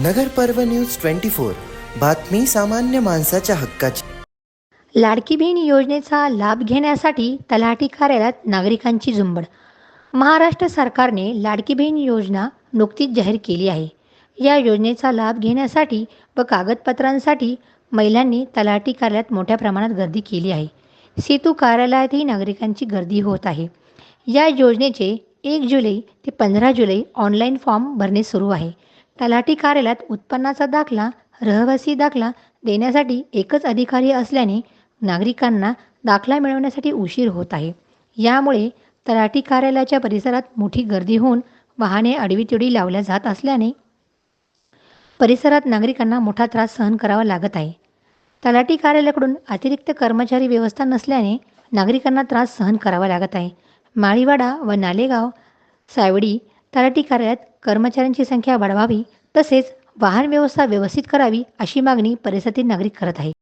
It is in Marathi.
नगर पर्व न्यूज ट्वेंटी फोर. बातमी सामान्य माणसाच्या हक्काची. लाडकी बहीण योजनेचा लाभ घेण्यासाठी तलाठी कार्यालयात नागरिकांची झुंबड. महाराष्ट्र सरकारने लाडकी बहीण योजना नुकतीच जाहीर केली आहे. या योजनेचा लाभ घेण्यासाठी व कागदपत्रांसाठी महिलांनी तलाठी कार्यालयात मोठ्या प्रमाणात गर्दी केली आहे. सेतू कार्यालयातही नागरिकांची गर्दी होत आहे. या योजनेचे एक जुलै ते पंधरा जुलै ऑनलाईन फॉर्म भरणे सुरू आहे. तलाठी कार्यालयात उत्पन्नाचा दाखला रहिवासी दाखला देण्यासाठी एकच अधिकारी असल्याने नागरिकांना दाखला मिळवण्यासाठी उशीर होत आहे. यामुळे तलाठी कार्यालयाच्या परिसरात मोठी गर्दी होऊन वाहने आडवीतिडवी लावल्या जात असल्याने परिसरात नागरिकांना मोठा त्रास सहन करावा लागत आहे. तलाठी कार्यालयाकडून अतिरिक्त कर्मचारी व्यवस्था नसल्याने नागरिकांना त्रास सहन करावा लागत आहे. माळीवाडा व नालेगाव सावडी तलाठी कार्यालयात कर्मचाऱ्यांची संख्या वाढवावी तसेच वाहन व्यवस्था व्यवस्थित करावी अशी मागणी परिसरातील नागरिक करत आहे